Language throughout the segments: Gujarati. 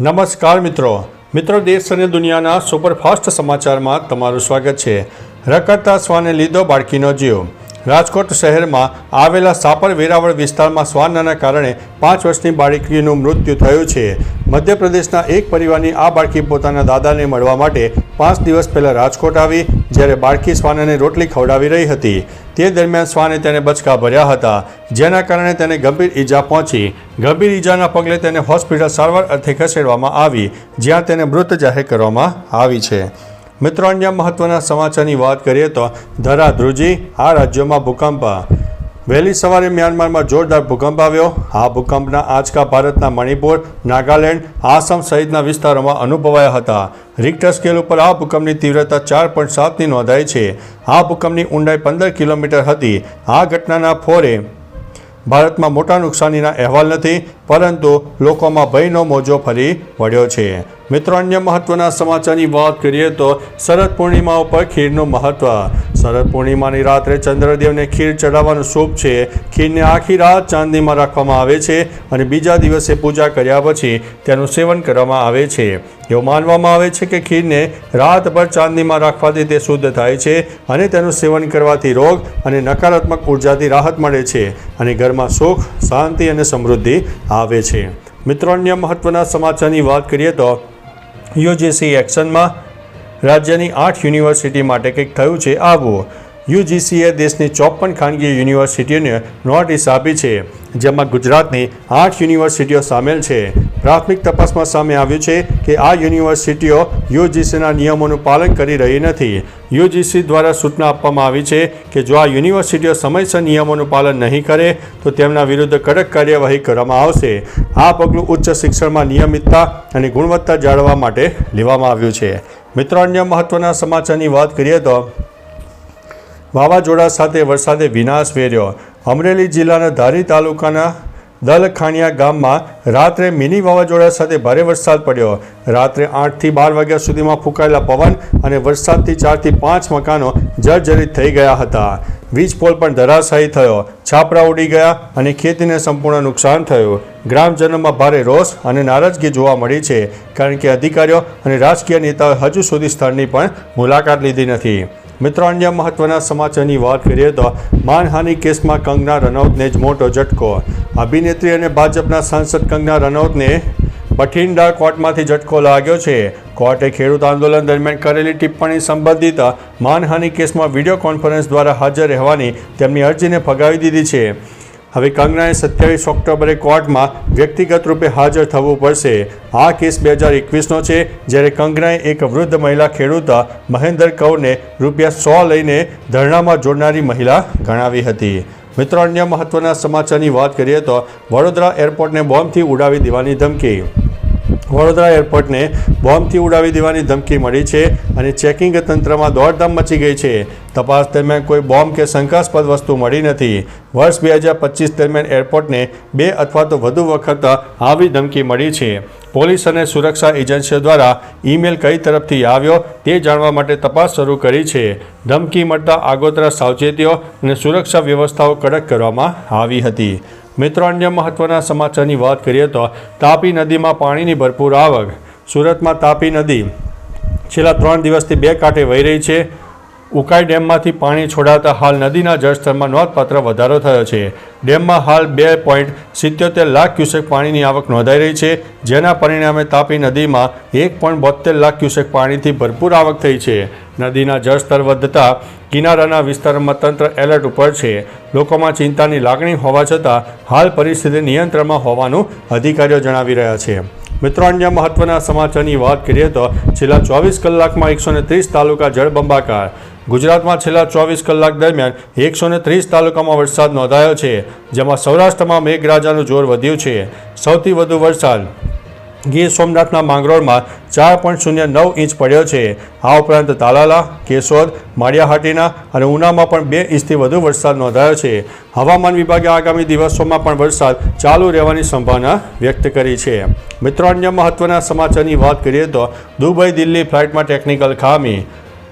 નમસ્કાર મિત્રો. મિત્રો, દેશ અને દુનિયાના સુપરફાસ્ટ સમાચારમાં તમારું સ્વાગત છે. રખડતા શ્વાને લીધો બાળકીનો જીવ. રાજકોટ શહેરમાં આવેલા સાપર વેરાવળ વિસ્તારમાં શ્વાનના કારણે પાંચ વર્ષની બાળકીનું મૃત્યુ થયું છે. મધ્યપ્રદેશના એક પરિવારની આ બાળકી પોતાના દાદાને મળવા માટે પાંચ દિવસ પહેલાં રાજકોટ આવી, જ્યારે બાળકી શ્વાનને રોટલી ખવડાવી રહી હતી. તે દરમિયાન શ્વાને તેને બચકા ભર્યા હતા, જેના કારણે તેને ગંભીર ઈજા પહોંચી. ગંભીર ઈજાના પગલે તેને હોસ્પિટલ સારવાર અર્થે ખસેડવામાં આવી, જ્યાં તેને મૃત જાહેર કરવામાં આવી છે. મિત્રો, અન્ય મહત્વના સમાચારની વાત કરીએ તો ધરા ધ્રુજી આ રાજ્યોમાં ભૂકંપ વહેલી સવારે મ્યાનમારમાં જોરદાર ભૂકંપ આવ્યો. આ ભૂકંપના આંચકા ભારતના મણિપુર, નાગાલેન્ડ, આસામ સહિતના વિસ્તારોમાં અનુભવાયા હતા. રિક્ટર સ્કેલ ઉપર આ ભૂકંપની તીવ્રતા ચાર પોઈન્ટ સાતની નોંધાઈ છે. આ ભૂકંપની ઊંડાઈ પંદર કિલોમીટર હતી. આ ઘટનાના ફોરે ભારતમાં મોટા નુકસાનીના અહેવાલ નથી, પરંતુ લોકોમાં ભયનો મોજો ફરી વળ્યો છે. મિત્રો, અન્ય મહત્વના સમાચારની વાત કરીએ તો શરદ પૂર્ણિમા ઉપર ખીરનું મહત્વ. શરદ પૂર્ણિમાની રાત્રે ચંદ્રદેવને ખીર ચડાવવાનું શુભ છે. ખીરને આખી રાત ચાંદીમાં રાખવામાં આવે છે અને બીજા દિવસે પૂજા કર્યા પછી તેનું સેવન કરવામાં આવે છે. એવું માનવામાં આવે છે કે ખીરને રાતભર ચાંદીમાં રાખવાથી તે શુદ્ધ થાય છે અને તેનું સેવન કરવાથી રોગ અને નકારાત્મક ઉર્જાથી રાહત મળે છે અને ઘરમાં સુખ, શાંતિ અને સમૃદ્ધિ આવે છે. મિત્રો, અન્ય મહત્વના સમાચારની વાત કરીએ તો યુજીસી એક્શનમાં રાજ્યની આઠ યુનિવર્સિટી માટે કંઈક થયું છે આવું. યુજીસીએ દેશની ચોપન ખાનગી યુનિવર્સિટીઓને નોટિસ આપી છે, જેમાં ગુજરાતની આઠ યુનિવર્સિટીઓ સામેલ છે. પ્રાથમિક તપાસમાં સામે આવ્યું છે કે આ યુનિવર્સિટીઓ યુજીસીના નિયમોનું પાલન કરી રહી નથી. યુજીસી દ્વારા સૂચના આપવામાં આવી છે કે જો આ યુનિવર્સિટીઓ સમયસર નિયમોનું પાલન નહીં કરે, તો તેમના વિરુદ્ધ કડક કાર્યવાહી કરવામાં આવશે. આ પગલું ઉચ્ચ શિક્ષણમાં નિયમિતતા અને ગુણવત્તા જાળવવા માટે લેવામાં આવ્યું છે. મિત્રો, અન્ય મહત્વના સમાચારની વાત કરીએ તો વાવાઝોડા સાથે વરસાદે વિનાશ વેર્યો. અમરેલી જિલ્લાના ધારી તાલુકાના દલખાણિયા ગામમાં રાત્રે મિની વાવાઝોડા સાથે ભારે વરસાદ પડ્યો. રાત્રે આઠથી બાર વાગ્યા સુધીમાં ફૂંકાયેલા પવન અને વરસાદથી ચારથી પાંચ મકાનો જર્જરિત થઈ ગયા હતા. વીજ પોલ પણ ધરાશાયી થયો. છાપરા ઉડી ગયા અને ખેતીને સંપૂર્ણ નુકસાન થયું. ગ્રામજનોમાં ભારે રોષ અને નારાજગી જોવા મળી છે. કારણ કે અધિકારીઓ અને રાજકીય નેતાઓએ હજુ સુધી સ્થળની પણ મુલાકાત લીધી નથી. મિત્રો, અન્ય મહત્વના સમાચારની વાત કરીએ તો માનહાનિ કેસમાં કંગના રનૌતને જ મોટો ઝટકો. અભિનેત્રી અને ભાજપના સાંસદ કંગના રનૌતને બઠિંડા કોર્ટમાંથી ઝટકો લાગ્યો છે. કોર્ટે ખેડૂત આંદોલન દરમિયાન કરેલી ટિપ્પણી સંબંધિત માનહાનિ કેસમાં વીડિયો કોન્ફરન્સ દ્વારા હાજર રહેવાની તેમની અરજીને ફગાવી દીધી છે. હવે કંગનાએ સત્યાવીસ ઓક્ટોબરે કોર્ટમાં વ્યક્તિગત રૂપે હાજર થવું પડશે. આ કેસ બે હજાર એકવીસનો છે, જ્યારે કંગનાએ એક વૃદ્ધ મહિલા ખેડૂત મહેન્દર કૌરને રૂપિયા સો લઈને ધરણામાં જોડનારી મહિલા ગણાવી હતી. મિત્રો, અન્ય મહત્વના સમાચારની વાત કરીએ તો વડોદરા એરપોર્ટને બોમ્બથી ઉડાવી દેવાની ધમકી વડોદરા એરપોર્ટને બોમ્બથી ઉડાવી દેવાની ધમકી મળી છે અને ચેકિંગ તંત્રમાં દોડધામ મચી ગઈ છે. તપાસ દરમિયાન કોઈ બોમ્બ કે શંકાસ્પદ વસ્તુ મળી નથી. વર્ષ બે હજાર પચીસ દરમિયાન એરપોર્ટને બે અથવા તો વધુ વખત આવી ધમકી મળી છે. પોલીસ અને સુરક્ષા એજન્સીઓ દ્વારા ઈમેલ કઈ તરફથી આવ્યો તે જાણવા માટે તપાસ શરૂ કરી છે. ધમકી મળતા આગોતરા સાવચેતીઓ અને સુરક્ષા વ્યવસ્થાઓ કડક કરવામાં આવી હતી. મિત્રો, અન્ય મહત્વના સમાચારની વાત કરીએ તો તાપી નદીમાં પાણીની ભરપૂર આવક. સુરતમાં તાપી નદી છેલ્લા ત્રણ દિવસથી બે કાંઠે વહી રહી છે. ઉકાઈ ડેમમાંથી પાણી છોડાતા હાલ નદીના જળસ્તરમાં નોંધપાત્ર વધારો થયો છે. ડેમમાં હાલ બે પોઈન્ટ સિત્યોતેર લાખ ક્યુસેક પાણીની આવક નોંધાઈ રહી છે, જેના પરિણામે તાપી નદીમાં એક પોઈન્ટ બોતેર લાખ ક્યુસેક પાણીથી ભરપૂર આવક થઈ છે. નદીના જળસ્તર વધતા કિનારાના વિસ્તારોમાં તંત્ર એલર્ટ ઉપર છે. લોકોમાં ચિંતાની લાગણી હોવા છતાં હાલ પરિસ્થિતિ નિયંત્રણમાં હોવાનું અધિકારીઓ જણાવી રહ્યા છે. મિત્રો, અન્ય મહત્વના સમાચારની વાત કરીએ તો છેલ્લા ચોવીસ કલાકમાં એકસો ત્રીસ તાલુકા જળબંબાકાર ગુજરાતમાં છેલ્લા ચોવીસ કલાક દરમિયાન એકસો ત્રીસ તાલુકામાં વરસાદ નોંધાયો છે, જેમાં સૌરાષ્ટ્રમાં મેઘરાજાનું જોર વધ્યું છે. સૌથી વધુ વરસાદ ગીર સોમનાથના માંગરોળમાં ચાર પોઈન્ટ શૂન્ય નવ ઇંચ પડ્યો છે. આ ઉપરાંત તાલાલા, કેશોદ, માળિયાહાટીના અને ઉનામાં પણ બે ઇંચથી વધુ વરસાદ નોંધાયો છે. હવામાન વિભાગે આગામી દિવસોમાં પણ વરસાદ ચાલુ રહેવાની સંભાવના વ્યક્ત કરી છે. મિત્રો, અન્ય મહત્વના સમાચારની વાત કરીએ તો દુબઈ દિલ્હી ફ્લાઇટમાં ટેકનિકલ ખામી.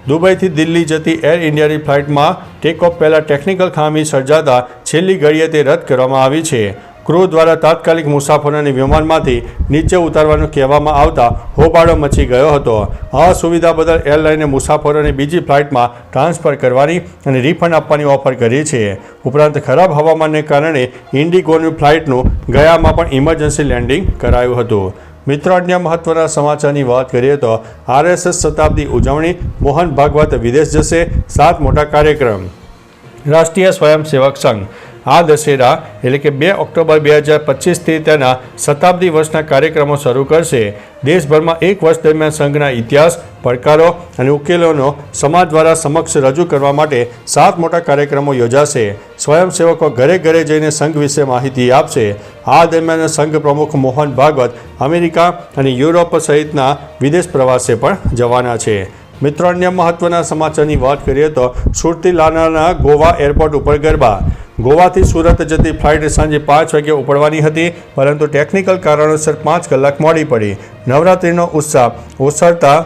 દુબઈથી દિલ્હી જતી એર ઇન્ડિયાની ફ્લાઇટમાં ટેકઓફ પહેલાં ટેકનિકલ ખામી સર્જાતા છેલ્લી ઘડીએ તે રદ કરવામાં આવી છે. ક્રૂ દ્વારા તાત્કાલિક મુસાફરોને વિમાનમાંથી નીચે ઉતારવાનું કહેવામાં આવતા હોબાળો મચી ગયો હતો. આ સુવિધા બદલ એરલાઈને મુસાફરોને બીજી ફ્લાઇટમાં ટ્રાન્સફર કરવાની અને રિફંડ આપવાની ઓફર કરી છે. ઉપરાંત ખરાબ હવામાનને કારણે ઇન્ડિગોની ફ્લાઇટનું ગયામાં પણ ઇમરજન્સી લેન્ડિંગ કરાયું હતું. મિત્રો, અન્ય મહત્વના સમાચારની વાત કરીએ તો આરએસએસ શતાબ્દી ઉજવણી, મોહન ભાગવત વિદેશ જશે, સાત મોટા કાર્યક્રમ. રાષ્ટ્રીય સ્વયંસેવક સંઘ. આ દશેરા, એટલે કે બે ઓક્ટોબર બે હજાર પચીસથી તેના શતાબ્દી વર્ષના કાર્યક્રમો શરૂ કરશે. દેશભરમાં એક વર્ષ દરમિયાન સંઘના ઇતિહાસ, પડકારો અને ઉકેલોનો સમાજ દ્વારા સમક્ષ રજૂ કરવા માટે સાત મોટા કાર્યક્રમો યોજાશે. સ્વયંસેવકો ઘરે ઘરે જઈને સંઘ વિશે માહિતી આપશે. આ દરમિયાન સંઘ પ્રમુખ મોહન ભાગવત અમેરિકા અને યુરોપ સહિતના વિદેશ પ્રવાસે પણ જવાના છે. મિત્રો, અન્ય મહત્વના સમાચારની વાત કરીએ તો સુરતી લાનાના ગોવા એરપોર્ટ ઉપર ગરબા. ગોવાથી સુરત જતી ફ્લાઇટ સાંજે પાંચ વાગે ઉપડવાની હતી, પરંતુ ટેકનિકલ કારણોસર પાંચ કલાક મોડી પડી. નવરાત્રિનો ઉત્સાહ ઓસરતા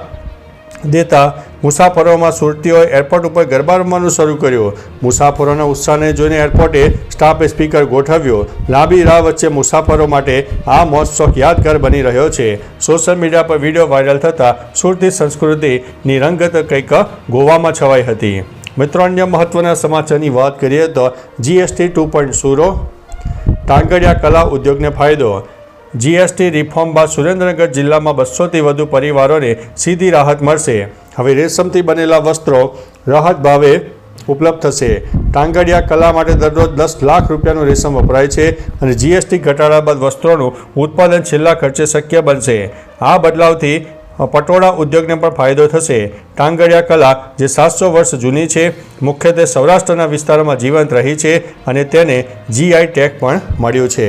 દેતા મુસાફરોમાં સુરતીઓએ એરપોર્ટ ઉપર ગરબા રમવાનું શરૂ કર્યું. મુસાફરોના ઉત્સાહને જોઈને એરપોર્ટે સ્ટાફે સ્પીકર ગોઠવ્યો, લાંબી રાહ વચ્ચે મુસાફરો માટે આ મહોત્સવ યાદગાર બની રહ્યો છે. સોશિયલ મીડિયા પર વીડિયો વાયરલ થતાં સુરતી સંસ્કૃતિની રંગત કંઈક ગોવામાં છવાઈ હતી. મિત્રો, અન્ય મહત્વના સમાચારની વાત કરીએ તો જીએસટી ટુ પોઈન્ટ સુરો ટાંગડિયા કલા ઉદ્યોગને ફાયદો જીએસટી રિફોર્મ બાદ સુરેન્દ્રનગર જિલ્લામાં બસોથી વધુ પરિવારોને સીધી રાહત મળશે. હવે રેશમથી બનેલા વસ્ત્રો રાહત ભાવે ઉપલબ્ધ થશે. ટાંગડિયા કલા માટે દરરોજ દસ લાખ રૂપિયાનું રેશમ વપરાય છે અને જીએસટી ઘટાડા બાદ વસ્ત્રોનું ઉત્પાદન છેલ્લા ખર્ચે શક્ય બનશે. આ બદલાવથી પટોળા ઉદ્યોગને પણ ફાયદો થશે. ટાંગડિયા કલા, જે સાતસો વર્ષ જૂની છે, મુખ્યત્વે સૌરાષ્ટ્રના વિસ્તારોમાં જીવંત રહી છે અને તેને જીઆઈ ટેગ પણ મળ્યું છે.